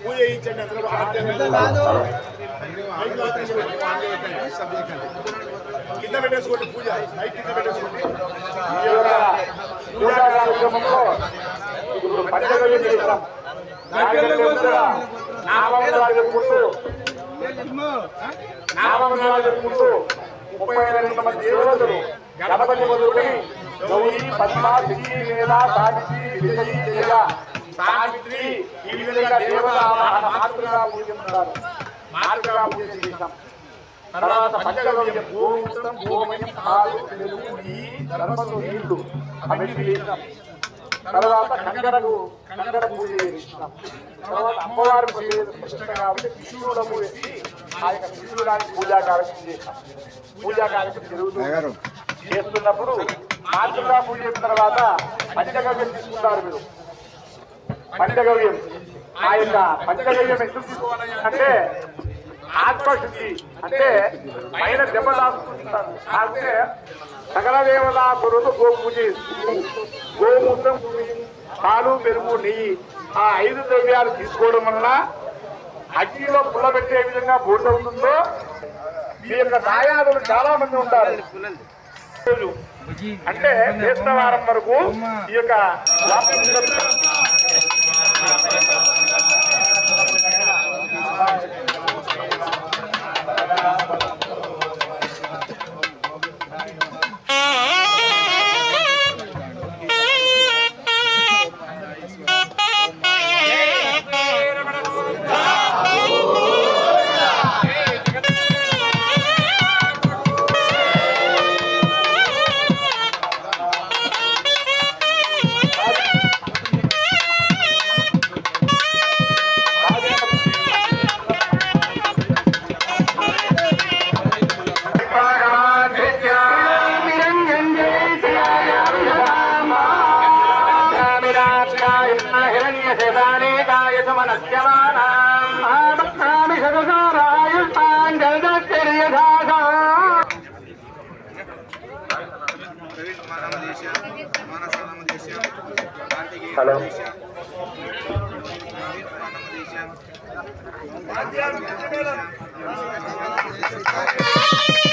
పూజ చేయించండి అందరూ కింద పెట్టేసుకోండి పూజ మైక్ కింద పెట్టేసుకోండి ఈ ముప్పై రెండు మంది దేవతలు గణపతి మొదలుకొని గౌరీ పద్మ శక్తి వేద సావిత్రి విజయ జయ సావిత్రి ఈ విధంగా దేవత మాతృగా పూజిస్తారు మాతృగా పూజ చేశాం. తర్వాత పంచగవ్యం భూమిష్టం గోమయం పాలు తెలుగు నెయ్యి ధర్మసు నీళ్ళు అవన్నీ వేస్తాం తర్వాత కంగరకు కంగర పూజ చేస్తాం తర్వాత అమ్మవారి పూజ ప్రతిష్ట కాబట్టి విష్ణువుడము పూజ ఆ యొక్క విష్ణుడానికి పూజా కార్యక్రమం చేస్తాం పూజా కార్యక్రమం జరుగుతుంది చేస్తున్నప్పుడు మాతృగా పూజ చేసిన తర్వాత పంచగవ్యం తీసుకుంటారు మీరు. పంచగవ్యం. ఆ యొక్క పంచగవ్యం ఎందుకు తీసుకోవాలి అంటే ఆత్మశుద్ధి. అంటే పైన దెబ్బ తాకుతుంటారు. అంటే సకల దేవతాసురులు గోపూజ గోమూత్రం పాలు పెరుగు నెయ్యి ఆ ఐదు ద్రవ్యాలు తీసుకోవడం వలన అగ్నిలో పుల్లబెట్టే విధంగా బోర్డు అవుతుందో మీ యొక్క దాయాదులు చాలా మంది ఉంటారు. అంటే వారం వరకు ఈ యొక్క హలో Thank you.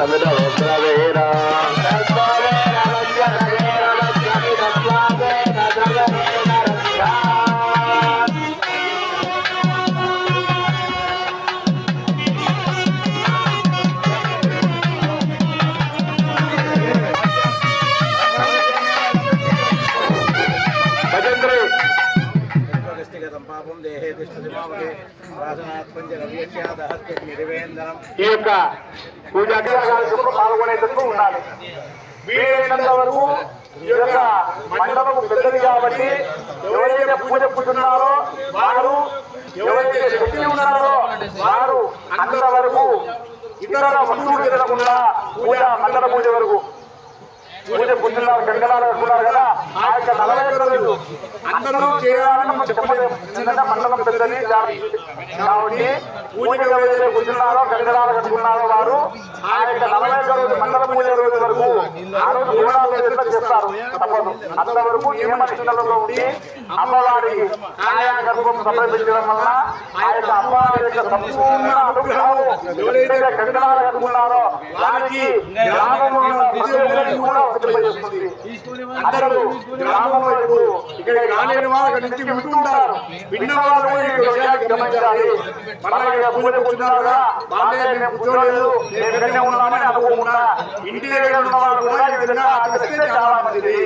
समझौता मेरा ఈ యొక్క పూజా కార్యక్రమంలో పాల్గొనేందుకు ఉండాలి. వీలైనంత వరకు ఈ యొక్క మండపం పెద్దది కాబట్టి ఎవరైతే పూజ పుట్టున్నారో వారు ఎవరైతే శక్తి ఉన్నారో వారు అంతవరకు ఇతర వస్తువులు తిరగకుండా పూజ మండల పూజ వరకు పూజ గంగలాలు అంటున్నారు కదా. ఆ యొక్క నలభై ఒక్క రోజులు అందరూ చేయాలని ఎందుకంటే మండలం పెద్దది కాబట్టి పూజ ఎవరైతే గంగలాలు కట్టుకున్నారో వారు ఆ యొక్క నలభై రోజు మండల పూజ రోజు వరకు. ఆ రోజు ఎట్లా చేస్తారు? తప్పదు. అంతవరకు నియమ నిష్టలలో ఉండి అమ్మవారికి ఆయా గర్భం సమర్పించడం వల్ల ఆ యొక్క అమ్మవారి యొక్క సంపూర్ణ ఎవరైతే గంగలాలు కట్టుకున్నారో వారికి గ్రామంలో కూడా వర్తింపజేస్తుంది. అందరూ గ్రామం వైపు ఇక్కడ రాలేని వారు అక్కడి నుంచి వింటుంటారు విన్న వాళ్ళు గమనించాలి. మళ్ళీ ఇక్కడ పూజ కూర్చున్నారుగా వాళ్ళే మేము కూర్చోలేదు. మేము ఇక్కడనే ఉన్నామని అనుకోకుండా ఇంటి దగ్గర ఉన్న వాళ్ళు కూడా ఈ విధంగా ఆచరిస్తే చాలా మంచిది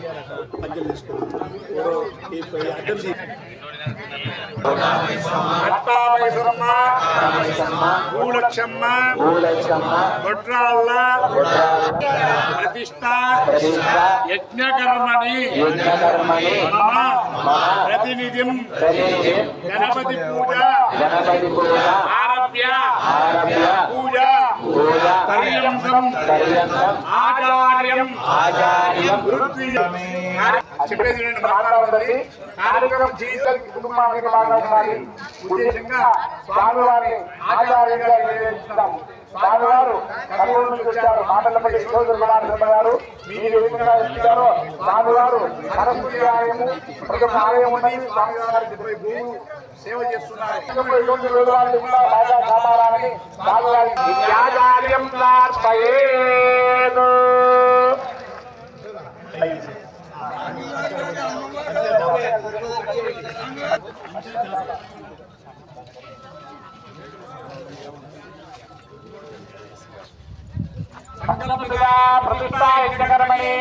అంజలి తీసుకోండి ఎవరో ఈ పై అడ్డం తీ- అత్తామైసరమ్మ భూలక్షమ్మ గొడ్రాళ్ళ ప్రతిష్ట యజ్ఞకర్మణి ప్రతినిధిం గణపతి పూజ ఆరభ్య పూజ ఆచార్యం ఆచార్యం కార్యక్రమం కుటుంబానికి ఉండాలి ఉద్దేశంగా స్వామివారి ఆచార్యంగా నిర్వహిస్తాం స్వామివారు కర్నూలు నుంచి వచ్చారు. మాటలపై గారు మీరు విధంగా ఇచ్చారో స్వామివారు సరస్వతి ఆలయము ప్రతి ఆలయం ఉన్నది. స్వామివారి భూములు సేవ చేస్తున్నారు. తొంభై తొమ్మిది రోజులు కూడా బాగా కాపాడాలని స్వామివారి ఆచార్యం ప్రార్థయేదు సంకల్పగా ప్రతిష్ట యజ్ఞకరమని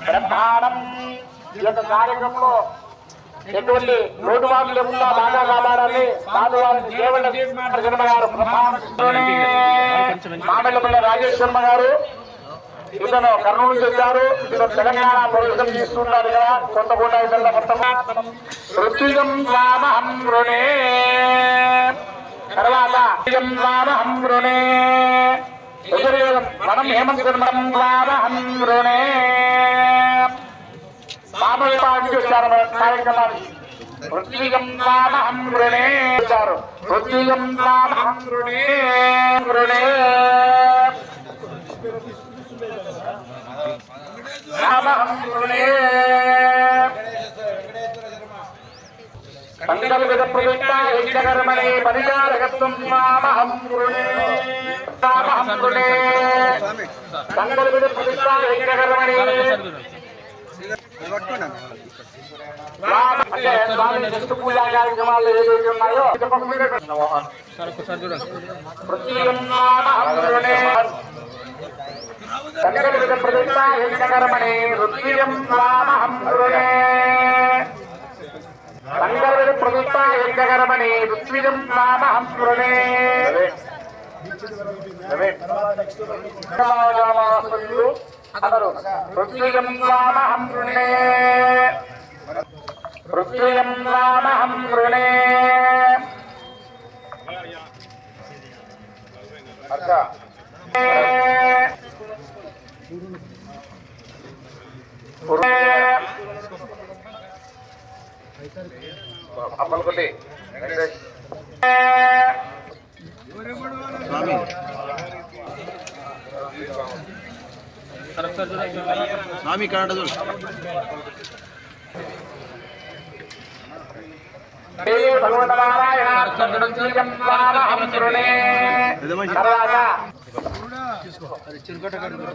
బ్రహ్మాండం ఈ యొక్క కార్యక్రమంలో ఎటువంటి లోటుబాటు లేకుండా బాగా కాపాడాలి స్వామివారిని దేవుళ్ళ శర్మ గారు మామిళ్ళపల్లి రాజేష్ శర్మ గారు ఇతను కర్నూలు నుంచి ఇతను తెలంగాణ ప్రవేశం తీసుకున్నారు కదా కొంతగూడ ఇతరుల మొత్తం. ఋత్విజం రామహం రుణే. తర్వాత ఋత్విజం రామహం రుణే. యజుర్వేదం మనం హేమంత్ మనం రామహం రుణే. పాపవిపానికి వచ్చారు మన కార్యక్రమానికి ఋత్విజం రామహం రుణే. వచ్చారు ఋత్విజం రామహం రుణే. రుణే. సంకల్పిత ప్రతిష్ట పరిచారకత్వం రామహం రుణే. రామహం సంకల్పిత యజ్ఞకర్మణి రామ అంటే స్వామి విష్ణు పూజా కార్యక్రమాలు ఏదైతే ఉన్నాయో పృథ్వీం రామహం రుణే సంకల్పిత ప్రతిష్ట యజ్ఞకర్మణి పృథ్వీం రామహం రుణే సంకల్పిత యజ్ఞకర్మణి పృథ్వీం రామహం రుణే అందరూ పృథ్వీం రామహం రుణే పృథ్వీం రామహం రుణే అచ్చా అప్పలకొల్లి వెంకటేష్ స్వామి కన్నడ దేవి భగవతనారాయణ సద్గుణం రామహం రుణే తర్వాత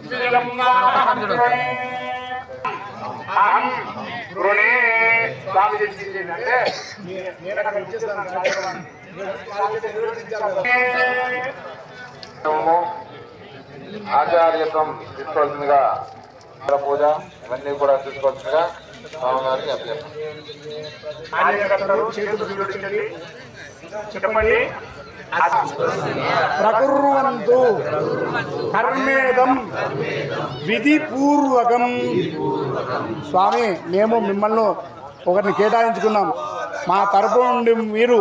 శ్రీరం రామహం రుణే అహం రుణే స్వామి చెప్పింది అంటే నేను ఆచార్యత్వం తీసుకోవాల్సిందిగా ఇతర పూజ ఇవన్నీ కూడా తీసుకోవాల్సిందిగా స్వామి గారికి కార్యకర్తలు చెప్పండి. ప్రకుర్వంతు కర్మేదం విధిపూర్వకం. స్వామి మేము మిమ్మల్ని ఒకరిని కేటాయించుకున్నాం. మా తరపు నుండి మీరు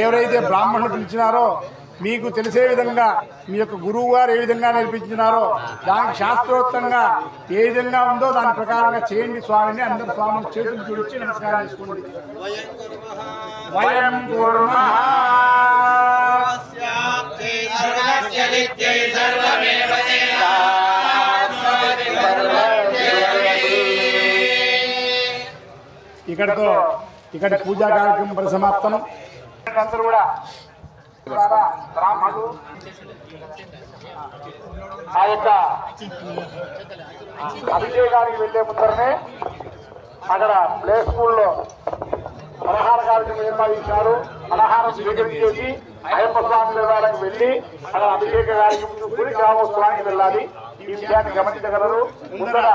ఎవరైతే బ్రాహ్మణులు పిలిచినారో మీకు తెలిసే విధంగా మీ యొక్క గురువు గారు ఏ విధంగా నేర్పించినారో దానికి శాస్త్రోక్తంగా ఏ విధంగా ఉందో దాని ప్రకారంగా చేయండి స్వామిని అందరు స్వామి చేతులు చూడించి నమస్కారం చేసుకోండి. వయం ఇక్కడతో ఇక్కడ పూజా కార్యక్రమం పరిసమాప్తం అందరూ కూడా ఆ యొక్క అభిషేకానికి వెళ్ళే ముందరనే అక్కడ ప్లే స్కూల్లో పలహార కార్యక్రమం నిర్వహించారు పలహారం స్వీకరించేసి అయ్యప్ప స్వామి దేవాలయం వెళ్ళి అక్కడ అభిషేక కార్యక్రమం చూసుకుని గ్రామోత్సవానికి వెళ్ళాలి. ఈ విషయాన్ని గమనించగలరు. ముందర